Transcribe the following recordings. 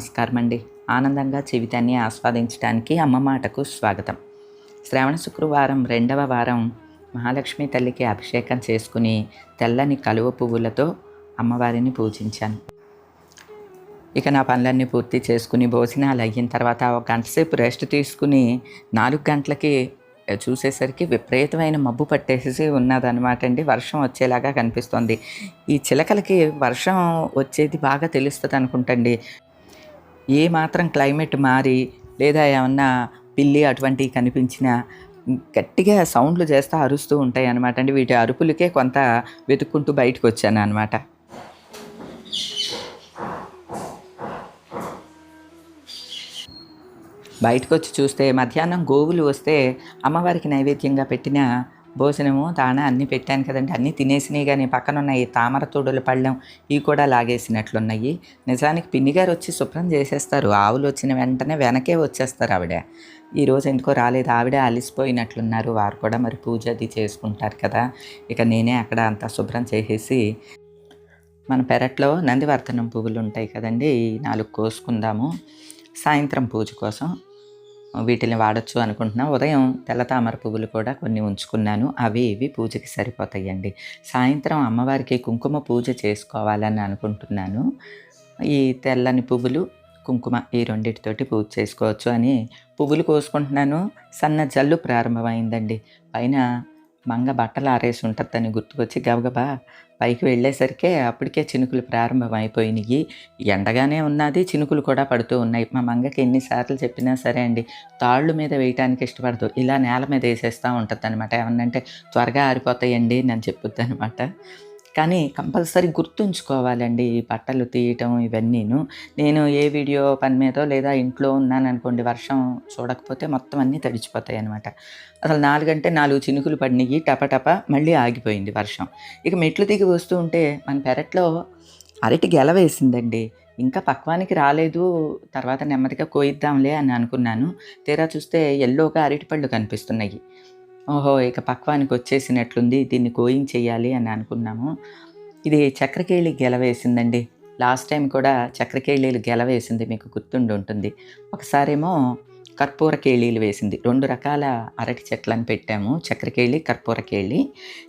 నమస్కారం అండి ఆనందంగా జీవితాన్ని ఆస్వాదించడానికి అమ్మ మాటకు స్వాగతం. శ్రావణ శుక్రవారం రెండవ వారం మహాలక్ష్మి తల్లికి అభిషేకం చేసుకుని తెల్లని కలువ పువ్వులతో అమ్మవారిని పూజించాను. ఇక నా పనులన్నీ పూర్తి చేసుకుని భోజనాలు అయిన తర్వాత ఒక గంట సేపు రెస్ట్ తీసుకుని నాలుగు గంటలకి చూసేసరికి విపరీతమైన మబ్బు పట్టేసి ఉన్నదనమాట అండి. వర్షం వచ్చేలాగా కనిపిస్తుంది. ఈ చిలకలకి వర్షం వచ్చేది బాగా తెలుస్తుంది అనుకుంటండి ఏ మాత్రం క్లైమేట్ మారి లేదా ఏమన్నా పిల్లి అటువంటివి కనిపించినా గట్టిగా సౌండ్లు చేస్తూ అరుస్తూ ఉంటాయి అనమాట అండి వీటి అరుపులకే కొంత వెతుక్కుంటూ బయటకు వచ్చాను అనమాట బయటకు వచ్చి చూస్తే మధ్యాహ్నం గోవులు వస్తే అమ్మవారికి నైవేద్యంగా పెట్టిన భోజనము తానే అన్నీ పెట్టాను కదండి. అన్నీ తినేసినాయి కానీ పక్కన ఉన్నాయి తామర తోడుల పళ్ళెం ఇవి కూడా లాగేసినట్లున్నాయి. నిజానికి పిన్ని గారు వచ్చి శుభ్రం చేసేస్తారు. ఆవులు వచ్చిన వెంటనే వెనకే వచ్చేస్తారు ఆవిడ. ఈరోజు ఎందుకో రాలేదు. ఆవిడ అలిసిపోయినట్లున్నారు. వారు కూడా మరి పూజ అది చేసుకుంటారు కదా. ఇక నేనే అక్కడ అంతా శుభ్రం చేసేసి మన పెరట్లో నందివర్ధనం పువ్వులు ఉంటాయి కదండి. ఈ నాలుగు కోసుకుందాము. సాయంత్రం పూజ కోసం వీటిని వాడచ్చు అనుకుంటున్నా. ఉదయం తెల్ల తామర పువ్వులు కూడా కొన్ని ఉంచుకున్నాను. అవి ఇవి పూజకి సరిపోతాయండి. సాయంత్రం అమ్మవారికి కుంకుమ పూజ చేసుకోవాలని అనుకుంటున్నాను. ఈ తెల్లని పువ్వులు కుంకుమ ఈ రెండింటితోటి పూజ చేసుకోవచ్చు అని పువ్వులు కోసుకుంటున్నాను. సన్న జల్లు ప్రారంభమైందండి. పైన మంగ బట్టలు ఆరేసి ఉంటుందని గుర్తుకొచ్చి గబగబా పైకి వెళ్ళేసరికి అప్పటికే చినుకులు ప్రారంభమైపోయినాయి ఎండగానే ఉన్నది చినుకులు కూడా పడుతూ ఉన్నాయి. మా మంగకి ఎన్నిసార్లు చెప్పినా సరే అండి తాళ్ళు మీద వేయటానికి ఇష్టపడదు. ఇలా నేల మీద వేసేస్తూ ఉంటుంది అనమాట ఏమన్నంటే త్వరగా ఆరిపోతాయండి నేను చెప్పొద్దు అనమాట కానీ కంపల్సరీ గుర్తుంచుకోవాలండి ఈ బట్టలు తీయటం ఇవన్నీను. నేను ఏ వీడియో పని మీదో లేదా ఇంట్లో ఉన్నాను అనుకోండి వర్షం చూడకపోతే మొత్తం అన్నీ తడిచిపోతాయి అనమాట అసలు నాలుగంటే నాలుగు చినుకులు పడినాయి టపటప మళ్ళీ ఆగిపోయింది వర్షం. ఇక మెట్లు దిగి వస్తూ ఉంటే మన పెరట్లో అరటి గెల వేసిందండి. ఇంకా పక్వానికి రాలేదు తర్వాత నెమ్మదిగా కోయిద్దాంలే అని అనుకున్నాను. తీరా చూస్తే ఎల్లోగా అరటిపళ్ళు కనిపిస్తున్నాయి. ఓహో ఇక పక్వానికి వచ్చేసినట్లుంది దీన్ని కోయింగ్ చేయాలి అని అనుకున్నాము. ఇది చక్రకేళి గెలవేసిందండి. లాస్ట్ టైం కూడా చక్రకేళీలు గెలవేసింది మీకు గుర్తుండి ఉంటుంది ఒకసారేమో కర్పూర కేళీలు వేసింది. రెండు రకాల అరటి చెట్లను పెట్టాము. చక్రకేళి కర్పూర కేళి.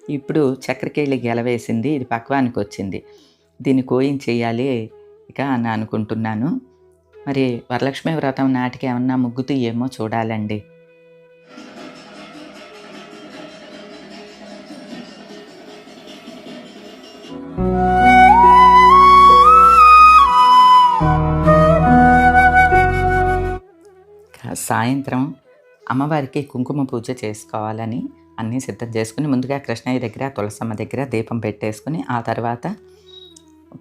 ఇప్పుడు చక్రకేళి గెలవేసింది ఇది పక్వానికి వచ్చింది దీన్ని కోయింగ్ చేయాలి ఇక అని అనుకుంటున్నాను. మరి వరలక్ష్మి వ్రతం నాటికి ఏమన్నా ముగ్గుతూ ఏమో చూడాలండి. సాయంత్రం అమ్మవారికి కుంకుమ పూజ చేసుకోవాలని అన్నీ సిద్ధం చేసుకుని ముందుగా కృష్ణయ్య దగ్గర తులసమ్మ దగ్గర దీపం పెట్టేసుకుని ఆ తర్వాత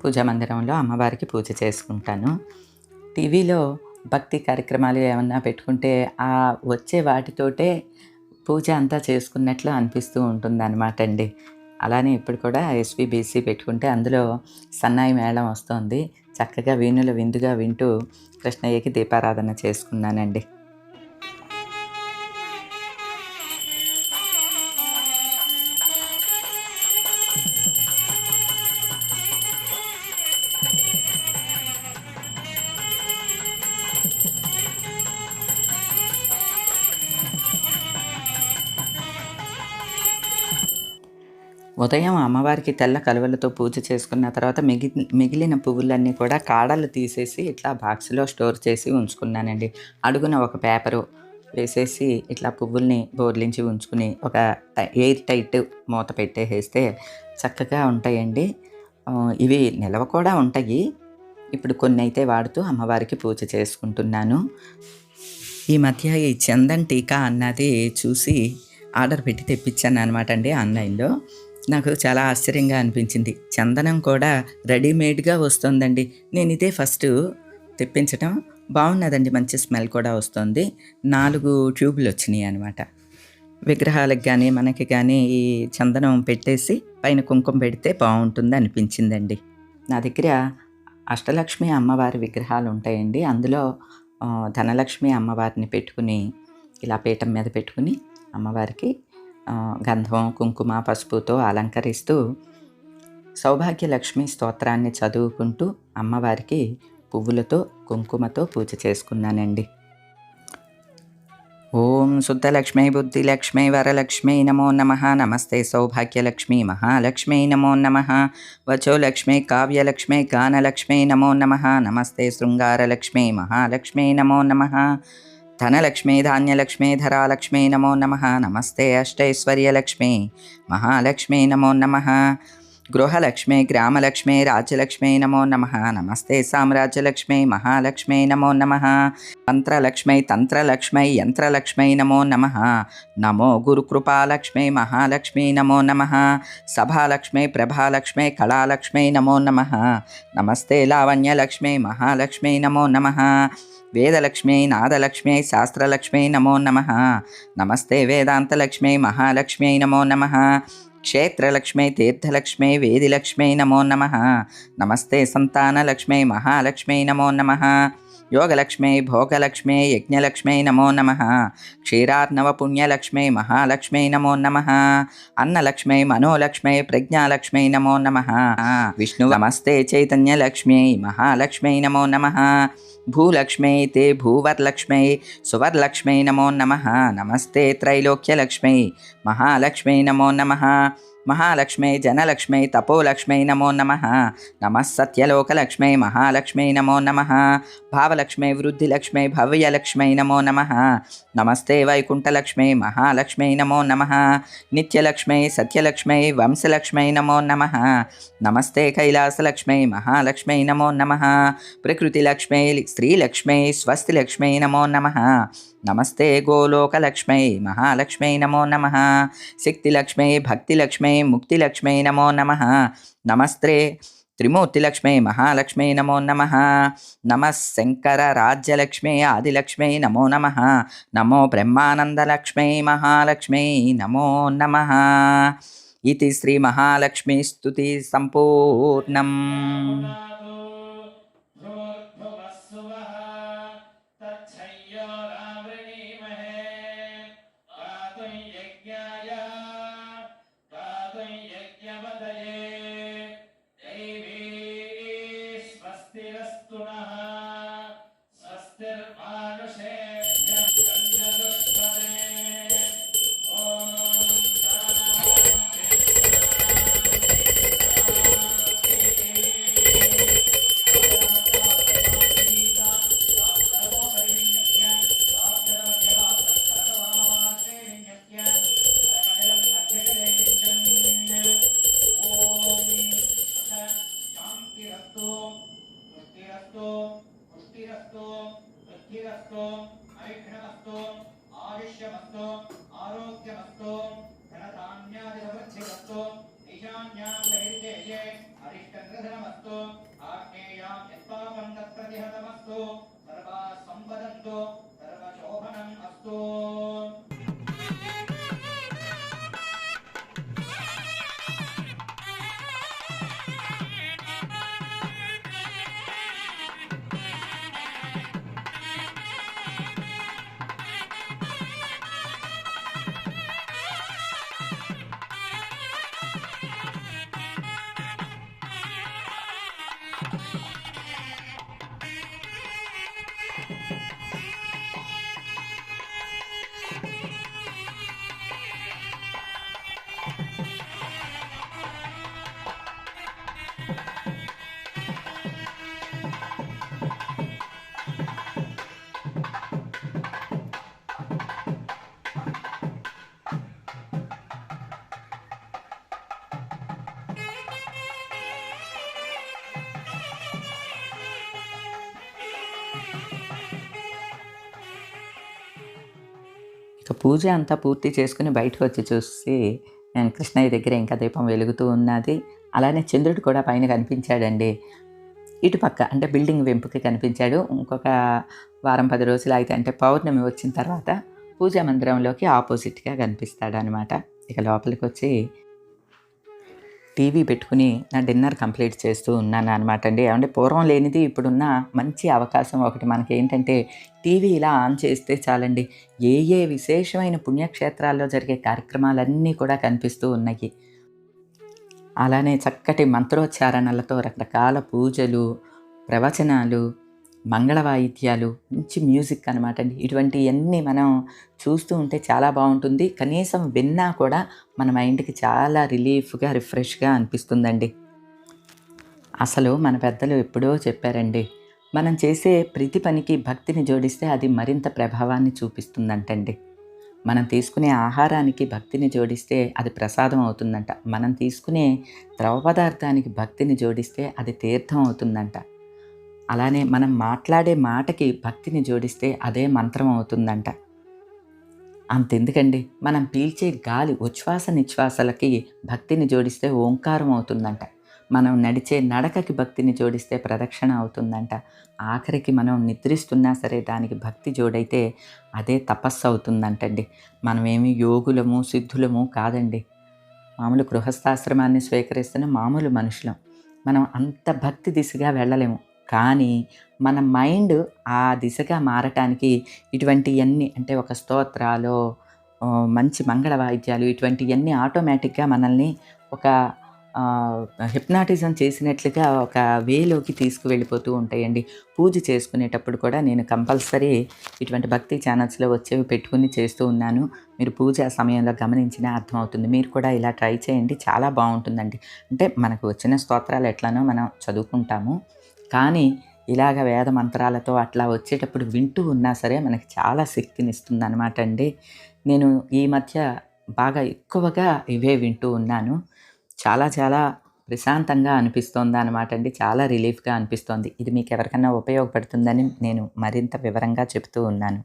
పూజా మందిరంలో అమ్మవారికి పూజ చేసుకుంటాను. టీవీలో భక్తి కార్యక్రమాలు ఏమన్నా పెట్టుకుంటే ఆ వచ్చే వాటితోటే పూజ అంతా చేసుకున్నట్లు అనిపిస్తూ ఉంటుందన్నమాట అండి. అలానే ఇప్పుడు కూడా ఎస్పీబీసీ పెట్టుకుంటే అందులో సన్నాయి మేళం వస్తుంది. చక్కగా వీణుల విందుగా వింటూ కృష్ణయ్యకి దీపారాధన చేసుకున్నానండి. ఉదయం అమ్మవారికి తెల్ల కలువలతో పూజ చేసుకున్న తర్వాత మిగి మిగిలిన పువ్వులన్నీ కూడా కాడలు తీసేసి ఇట్లా బాక్స్లో స్టోర్ చేసి ఉంచుకున్నానండి. అడుగున ఒక పేపరు వేసేసి ఇట్లా పువ్వుల్ని బోర్లించి ఉంచుకుని ఒక ఎయిర్ టైట్ మూత పెట్టేసేస్తే చక్కగా ఉంటాయండి. ఇవి నిలవ కూడా ఉంటాయి. ఇప్పుడు కొన్ని అయితే వాడుతూ అమ్మవారికి పూజ చేసుకుంటున్నాను. ఈ మధ్య ఈ చందన్ టీకా అన్నది చూసి ఆర్డర్ పెట్టి తెప్పించాను అనమాట అండి ఆన్లైన్లో. నాకు చాలా ఆశ్చర్యంగా అనిపించింది. చందనం కూడా రెడీమేడ్గా వస్తుందండి. నేను ఇదే ఫస్ట్ తెప్పించడం బాగున్నదండి మంచి స్మెల్ కూడా వస్తుంది. నాలుగు ట్యూబులు వచ్చినాయి అనమాట విగ్రహాలకు కానీ మనకి కానీ ఈ చందనం పెట్టేసి పైన కుంకుమ పెడితే బాగుంటుంది అనిపించిందండి. నా దగ్గర అష్టలక్ష్మి అమ్మవారి విగ్రహాలు ఉంటాయండి అందులో ధనలక్ష్మి అమ్మవారిని పెట్టుకుని ఇలా పీఠం మీద పెట్టుకుని అమ్మవారికి గంధం కుంకుమ పసుపుతో అలంకరిస్తూ సౌభాగ్యలక్ష్మి స్తోత్రాన్ని చదువుకుంటూ అమ్మవారికి పువ్వులతో కుంకుమతో పూజ చేసుకున్నానండి. ఓం శుద్ధలక్ష్మీ బుద్ధిలక్ష్మీ వరలక్ష్మీ నమో నమ. నమస్తే సౌభాగ్యలక్ష్మీ మహాలక్ష్మీ నమో నమ. వచోలక్ష్మీ కావ్యలక్ష్మీ గానలక్ష్మీ నమో నమ. నమస్తే శృంగారలక్ష్మీ మహాలక్ష్మీ నమో నమ. ధనలక్ష్మీ ధాన్యలక్ష్మీ ధరాలక్ష్మీ నమో నమ నమస్తే అష్టైశ్వర్యలక్ష్మీ మహాలక్ష్మీ నమో నమ గృహలక్ష్మి గ్రామలక్ష్మి రాజ్యలక్ష్మి నమో నమ నమస్తే సామ్రాజ్యలక్ష్మి మహాలక్ష్మి నమో నమ మంత్రలక్ష్మి తంత్రలక్ష్మి యంత్రలక్ష్మి నమో నమ నమో గురుకృపాలక్ష్మి మహాలక్ష్మి నమో నమ సభాలక్ష్మి ప్రభాలక్ష్మి కళాలక్ష్మి నమో నమ నమస్తే లావణ్యలక్ష్మి మహాలక్ష్మి నమో నమ వేదలక్ష్మ్యై నాదలక్ష్మ్యై శాస్త్రలక్ష్మ్యై నమో నమ. నమస్తే వేదాంతలక్ష్మ్యై మహాలక్ష్మ్యై నమో నమ. క్షేత్రలక్ష్మి తీర్థలక్ష్మి వేదిలక్ష్మి నమో నమ. నమస్తే సంతానలక్ష్మి మహాలక్ష్మి నమో నమ. యోగలక్ష్మి భోగలక్ష్మి యజ్ఞలక్ష్మై నమో నమ క్షీరార్ణవ పుణ్యలక్ష్మై మహాలక్ష్మై నమో నమ అన్నలక్ష్మై మనోలక్ష్మై ప్రజ్ఞాలక్ష్మై నమో నమ విష్ణు నమస్తే చైతన్యలక్ష్మి మహాలక్ష్మై నమో నమ భూలక్ష్మై తే భూవర్లక్ష్మై సువర్లక్ష్మై నమో నమ నమస్తే త్రైలోక్యలక్ష్మై మహాలక్ష్మై నమో నమ మహాలక్ష్మై జనలక్ష్మై తపోలక్ష్మై నమో నమ. నమ సత్యలోకలక్ష్మి మహాలక్ష్మి నమో నమ. భావలక్ష్మై వృద్ధిలక్ష్మై భవ్యలక్ష్మై నమో నమ. నమస్తే వైకుంఠలక్ష్మై మహాలక్ష్మై నమో నమ. నిత్యలక్ష్మై సత్యలక్ష్మై వంశలక్ష్మై నమో నమ. నమస్తే కైలాసలక్ష్మై మహాలక్ష్మై నమో నమ. ప్రకృతిలక్ష్మై స్త్రీలక్ష్మై స్వస్తిలక్ష్మై నమో నమ. నమస్తే గోలోకలక్ష్మై మహాలక్ష్మై నమో నమ. శక్తిలక్ష్మై భక్తిలక్ష్మై ముక్తిలక్ష్మై నమో నమ. నమస్తే త్రిమూర్తిలక్ష్మై మహాలక్ష్మై నమో నమ. నమ శంకర రాజ్యలక్ష్మీ ఆదిలక్ష్మై నమో నమ. నమో బ్రహ్మానందలక్ష్మై మహాలక్ష్మై నమో నమ. ఇది శ్రీ మహాలక్ష్మీ స్తుతి సంపూర్ణం. పూజ అంతా పూర్తి చేసుకుని బయటకు వచ్చి చూసి నేను కృష్ణయ్య దగ్గర ఇంకా దీపం వెలుగుతూ ఉన్నది. అలానే చంద్రుడు కూడా పైన కనిపించాడండి. ఇటుపక్క అంటే బిల్డింగ్ వెంపుకి కనిపించాడు. ఇంకొక వారం పది రోజులు అయితే అంటే పౌర్ణమి వచ్చిన తర్వాత పూజా మందిరంలోకి ఆపోజిట్గా కనిపిస్తాడు అనమాట ఇక లోపలికి వచ్చి టీవీ పెట్టుకుని నా డిన్నర్ కంప్లీట్ చేస్తూ ఉన్నాను అనమాట అండి. అంటే పూర్వం లేనిది ఇప్పుడున్న మంచి అవకాశం ఒకటి మనకి ఏంటంటే టీవీ ఇలా ఆన్ చేస్తే చాలండి. ఏ ఏ విశేషమైన పుణ్యక్షేత్రాల్లో జరిగే కార్యక్రమాలన్నీ కూడా కనిపిస్తూ ఉన్నాయి. అలానే చక్కటి మంత్రోచ్చారణలతో రకరకాల పూజలు ప్రవచనాలు మంగళ వాయిద్యాలు మంచి మ్యూజిక్ అనమాట అండి. ఇటువంటివన్నీ మనం చూస్తూ ఉంటే చాలా బాగుంటుంది. కనీసం విన్నా కూడా మన మైండ్కి చాలా రిలీఫ్గా రిఫ్రెష్గా అనిపిస్తుందండి. అసలు మన పెద్దలు ఎప్పుడో చెప్పారండి మనం చేసే ప్రతి పనికి భక్తిని జోడిస్తే అది మరింత ప్రభావాన్ని చూపిస్తుందంటండి. మనం తీసుకునే ఆహారానికి భక్తిని జోడిస్తే అది ప్రసాదం అవుతుందంట. మనం తీసుకునే ద్రవ పదార్థానికి భక్తిని జోడిస్తే అది తీర్థం అవుతుందంట. అలానే మనం మాట్లాడే మాటకి భక్తిని జోడిస్తే అదే మంత్రం అవుతుందంట. అంతెందుకండి? మనం పీల్చే గాలి ఉచ్ఛ్వాస నిశ్వాసలకి భక్తిని జోడిస్తే ఓంకారం అవుతుందంట. మనం నడిచే నడకకి భక్తిని జోడిస్తే ప్రదక్షిణ అవుతుందంట. ఆఖరికి మనం నిద్రిస్తున్నా సరే దానికి భక్తి జోడైతే అదే తపస్సు అవుతుందంటండి. మనమేమి యోగులము సిద్ధులము కాదండి. మామూలు గృహస్థాశ్రమాన్ని స్వీకరిస్తున్న మామూలు మనుషులం. మనం అంత భక్తి దిశగా వెళ్ళలేము. కానీ మన మైండ్ ఆ దిశగా మారటానికి ఇటువంటివన్నీ అంటే ఒక స్తోత్రాలు మంచి మంగళ వాయిద్యాలు ఇటువంటివన్నీ ఆటోమేటిక్గా మనల్ని ఒక హిప్నాటిజం చేసినట్లుగా ఒక వేలోకి తీసుకువెళ్ళిపోతూ ఉంటాయండి. పూజ చేసుకునేటప్పుడు కూడా నేను కంపల్సరీ ఇటువంటి భక్తి ఛానల్స్లో వచ్చేవి పెట్టుకుని చేస్తూ ఉన్నాను. మీరు పూజ సమయంలో గమనించినా అర్థమవుతుంది మీరు కూడా ఇలా ట్రై చేయండి. చాలా బాగుంటుందండి. అంటే మనకు వచ్చిన స్తోత్రాలు ఎట్లానో మనం చదువుకుంటాము. కానీ ఇలాగ వేద మంత్రాలతో అట్లా వచ్చేటప్పుడు వింటూ ఉన్నా సరే మనకి చాలా శక్తిని ఇస్తుంది అనమాట అండి. నేను ఈ మధ్య బాగా ఎక్కువగా ఇవే వింటూ ఉన్నాను. చాలా చాలా ప్రశాంతంగా అనిపిస్తోంది అనమాట అండి. చాలా రిలీఫ్గా అనిపిస్తోంది. ఇది మీకు ఎవరికైనా ఉపయోగపడుతుందని నేను మరింత వివరంగా చెప్తూ ఉన్నాను.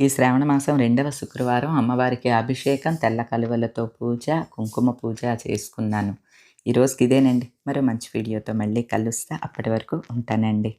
ఈ శ్రావణ మాసం రెండవ శుక్రవారం అమ్మవారికి అభిషేకం తెల్ల కలువలతో పూజ కుంకుమ పూజ చేసుకున్నాను. ఈరోజుకి ఇదేనండి. మరో మంచి వీడియోతో మళ్ళీ కలుస్తా. అప్పటి వరకు ఉంటానండి.